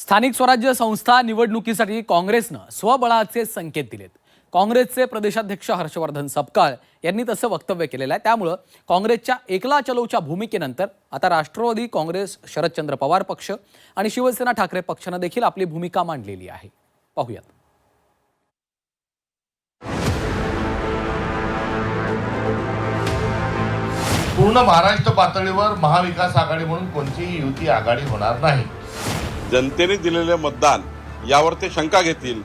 स्थानिक स्वराज्य संस्था निवडणुकीसाठी काँग्रेसनं स्वबळाचे संकेत दिलेत. काँग्रेसचे प्रदेशाध्यक्ष हर्षवर्धन सपकाळ यांनी तसं वक्तव्य केलेलं आहे. त्यामुळं काँग्रेसच्या एकला चलोच्या भूमिकेनंतर आता राष्ट्रवादी काँग्रेस शरदचंद्र पवार पक्ष आणि शिवसेना ठाकरे पक्षानं देखील आपली भूमिका मांडलेली आहे. पाहूयात. पूर्ण महाराष्ट्र पातळीवर महाविकास आघाडी म्हणून कोणतीही युती आघाडी होणार नाही. जनतेने दिलेले मतदान यावर ते शंका घेतील.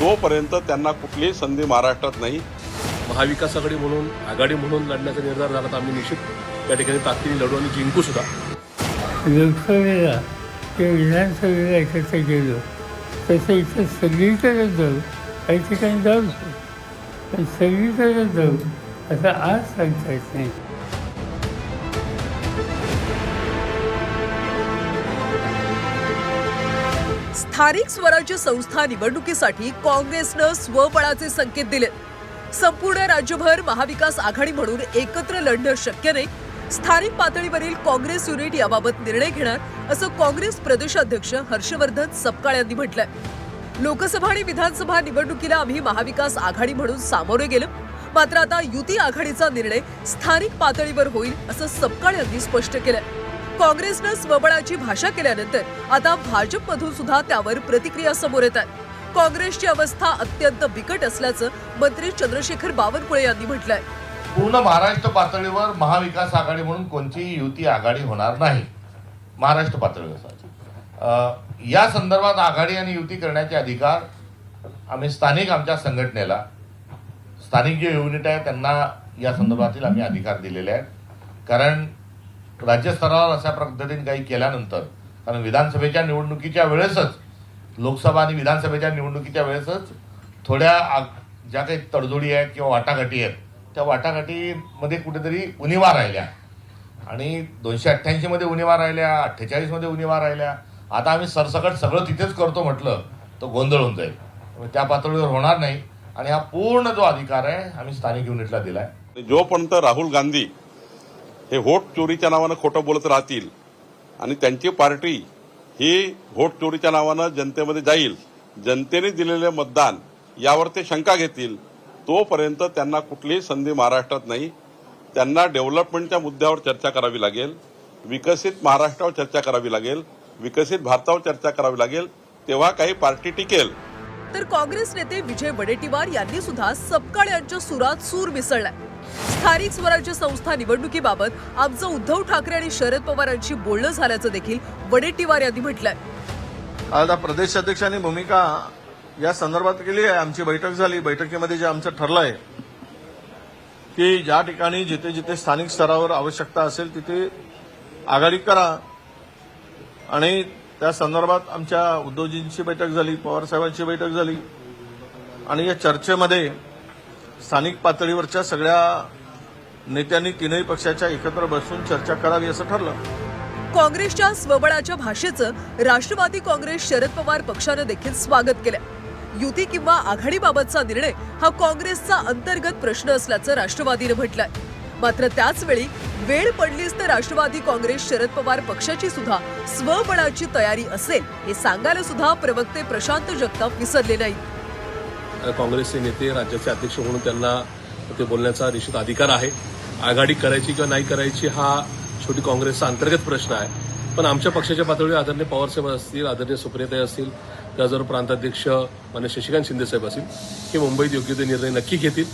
तोपर्यंत त्यांना कुठलीही संधी महाराष्ट्रात नाही. महाविकास आघाडी म्हणून आघाडी म्हणून लढण्याचा निर्धार झाला तर आम्ही निश्चित त्या ठिकाणी ताकदीने लढू आणि जिंकू सुद्धा. लोकसभेला किंवा विधानसभेला एकत्र गेलो. तसं इथं सगळीकडे जाऊ काही ठिकाणी जाऊ पण सगळीकडे जाऊ असं आज सांगता येत नाही. स्थानिक स्वराज्य संस्था निवडणुकीसाठी काँग्रेसनं स्वबळाचे संकेत दिले. संपूर्ण राज्यभर महाविकास आघाडी म्हणून एकत्र लढणं शक्य नाही. स्थानिक पातळीवरील काँग्रेस युनिट याबाबत निर्णय घेणार असं काँग्रेस प्रदेशाध्यक्ष हर्षवर्धन सपकाळ यांनी म्हटलंय. लोकसभा आणि विधानसभा निवडणुकीला आम्ही महाविकास आघाडी म्हणून सामोरे गेलो. मात्र आता युती आघाडीचा निर्णय स्थानिक पातळीवर होईल असं सपकाळ यांनी स्पष्ट केलंय. काँग्रेसनं स्वबळाची भाषा केल्यानंतर आता भाजपमधून सुद्धा त्यावर प्रतिक्रिया समोर येत आहे. काँग्रेसची अवस्था अत्यंत बिकट असल्याचं मंत्री चंद्रशेखर बावनकुळे यांनी म्हटलंय. पूर्ण महाराष्ट्र पातळीवर महाविकास आघाडी म्हणून कोणतीही युती आघाडी होणार नाही. महाराष्ट्र पातळीवर अं, या संदर्भात आघाडी आणि युती करण्याचे अधिकार आम्ही स्थानिक आमच्या संघटनेला स्थानिक जे युनिट आहे त्यांना या संदर्भातील आम्ही अधिकार दिलेले आहेत. कारण राज्यस्तरावर अशा पद्धतीने काही केल्यानंतर कारण विधानसभेच्या निवडणुकीच्या वेळेसच लोकसभा आणि विधानसभेच्या निवडणुकीच्या वेळेसच थोड्या आग- ज्या काही तडजोडी आहेत किंवा वाटाघाटी आहेत त्या वाटाघाटीमध्ये कुठेतरी उणिवा राहिल्या. आणि दोनशे अठ्ठ्याऐंशीमध्ये उणिवा राहिल्या अठ्ठेचाळीसमध्ये उणिवा राहिल्या. आता आम्ही सरसकट सगळं तिथेच करतो म्हटलं तर गोंधळ होऊन जाईल. त्या पातळीवर होणार नाही. आणि हा पूर्ण जो अधिकार आहे आम्ही स्थानिक युनिटला दिला आहे जोपर्यंत राहुल गांधी हे व्होट चोरीच्या नावानं खोटं बोलत राहतील आणि त्यांची पार्टी ही व्होट चोरीच्या नावानं जनतेमध्ये जाईल. जनतेने दिलेले मतदान यावर ते शंका घेतील. तोपर्यंत त्यांना कुठलीही संधी महाराष्ट्रात नाही. त्यांना डेव्हलपमेंटच्या मुद्द्यावर चर्चा करावी लागेल. विकसित महाराष्ट्रावर चर्चा करावी लागेल. विकसित भारतावर चर्चा करावी लागेल. तेव्हा काही पार्टी टिकेल. तर काँग्रेस नेते विजय वडेट्टीवार यांनी सुद्धा सपकाळ यांच्या सुरात सूर मिसळलाय. स्थानिक स्वराज्य संस्था निवडणुकीबाबत आमचं उद्धव ठाकरे आणि शरद पवारांशी बोलणं झाल्याचं देखील वडेट्टीवार यांनी म्हटलंय. आता प्रदेशाध्यक्षांनी भूमिका या संदर्भात केली आहे. आमची बैठक झाली. बैठकीमध्ये जे आमचं ठरलं आहे की ज्या ठिकाणी जिथे जिथे स्थानिक स्तरावर आवश्यकता असेल तिथे आघाडी करा. आणि त्या संदर्भात आमच्या उद्धवजींची बैठक झाली पवारसाहेबांची बैठक झाली. आणि या चर्चेमध्ये स्थानिक पातळीवरच्या सगळ्या नेत्यांनी तीनही पक्षाच्या एकत्र बसून चर्चा करावी असं ठरलं. काँग्रेसच्या स्वबळाच्या भाषेचं राष्ट्रवादी काँग्रेस शरद पवार पक्षानं देखील स्वागत केलं. युती किंवा आघाडीबाबतचा निर्णय हा काँग्रेसचा अंतर्गत प्रश्न असल्याचं राष्ट्रवादीनं म्हटलंय. मात्र त्याचवेळी वेळ पडलीच तर राष्ट्रवादी काँग्रेस शरद पवार पक्षाची सुद्धा स्वबळाची तयारी असेल हे सांगायला सुद्धा प्रवक्ते प्रशांत जगताप विसरले नाहीत. काँग्रेसचे नेते राज्याचे अध्यक्ष म्हणून त्यांना ते बोलण्याचा निश्चित अधिकार आहे. आघाडी करायची किंवा नाही करायची हा छोटी काँग्रेसचा अंतर्गत प्रश्न आहे. पण आमच्या पक्षाच्या पातळीवर आदरणीय पवारसाहेब असतील आदरणीय सुप्रियताई असतील त्याचबरोबर प्रांताध्यक्ष मान्य शशिकांत शिंदेसाहेब असतील हे मुंबईत योग्य ते निर्णय नक्की घेतील.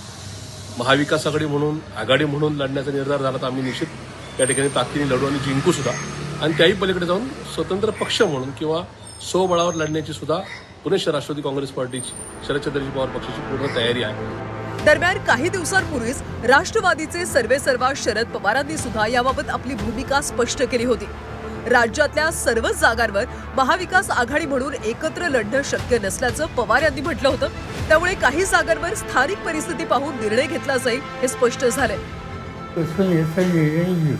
महाविकास आघाडी म्हणून आघाडी म्हणून लढण्याचा निर्धार झाला तर आम्ही निश्चित त्या ठिकाणी ताकदीने लढू आणि जिंकू सुद्धा. आणि त्याही पलीकडे जाऊन स्वतंत्र पक्ष म्हणून किंवा स्वबळावर लढण्याची सुद्धा पुणे राष्ट्रवादी काँग्रेस पार्टीची शरदचंद्रजी पवार पक्षाची पूर्ण तयारी आहे. दरम्यान काही दिवसांपूर्वीच राष्ट्रवादीचे सर्वेसर्वा शरद पवारांनी सुद्धा याबाबत आपली भूमिका स्पष्ट केली होती. राज्यातल्या सर्वच जागांवर महाविकास आघाडी म्हणून एकत्र लढणं शक्य नसल्याचं पवार यांनी म्हटलं होतं. त्यामुळे काही जागांवर स्थानिक परिस्थिती पाहून निर्णय घेतला जाईल हे स्पष्ट झालंय. बसून याचा निर्णय घेऊ.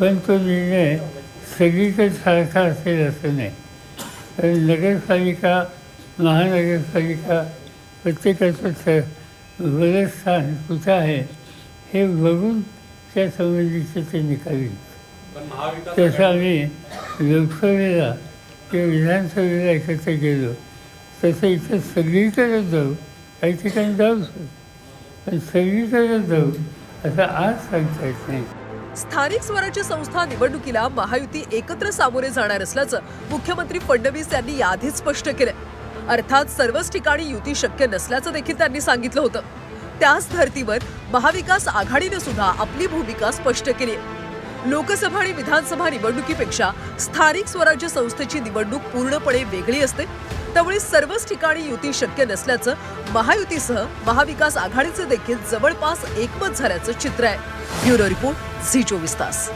पण तो निर्णय सगळीकडे सारखा असेल असं नाही. नगरपालिका महानगरपालिका प्रत्येकाचं स बरंच स्थान कुठं आहे हे बघून त्या संबंधीचे ते निकाल. तसं आम्ही लोकसभेला किंवा विधानसभेला एकत्र गेलो. तसं इथं सगळीकडे जाऊ काही ठिकाणी जाऊ पण सगळीकडे जाऊ असं आज सांगता येत नाही. स्थानिक स्वराज्य संस्था निवडणुकीला महायुती एकत्र सामोरे जाणार असल्याचं मुख्यमंत्री फडणवीस यांनी याआधीच स्पष्ट केलं अर्थात सर्वच ठिकाणी युती शक्य नसल्याचं देखील त्यांनी सांगितलं होतं. त्याच धर्तीवर महाविकास आघाडीने सुद्धा आपली भूमिका स्पष्ट केली लोकसभा आणि विधानसभा निवडणुकीपेक्षा स्थानिक स्वराज्य संस्थेची निवडणूक पूर्णपणे वेगळी असते. त्यामुळे सर्वच ठिकाणी युती शक्य नसल्याचं महायुतीसह महाविकास आघाडीचं देखील जवळपास एकमत झाल्याचं चित्र आहे. ब्युरो रिपोर्ट ઝી ચોવીસ તાસ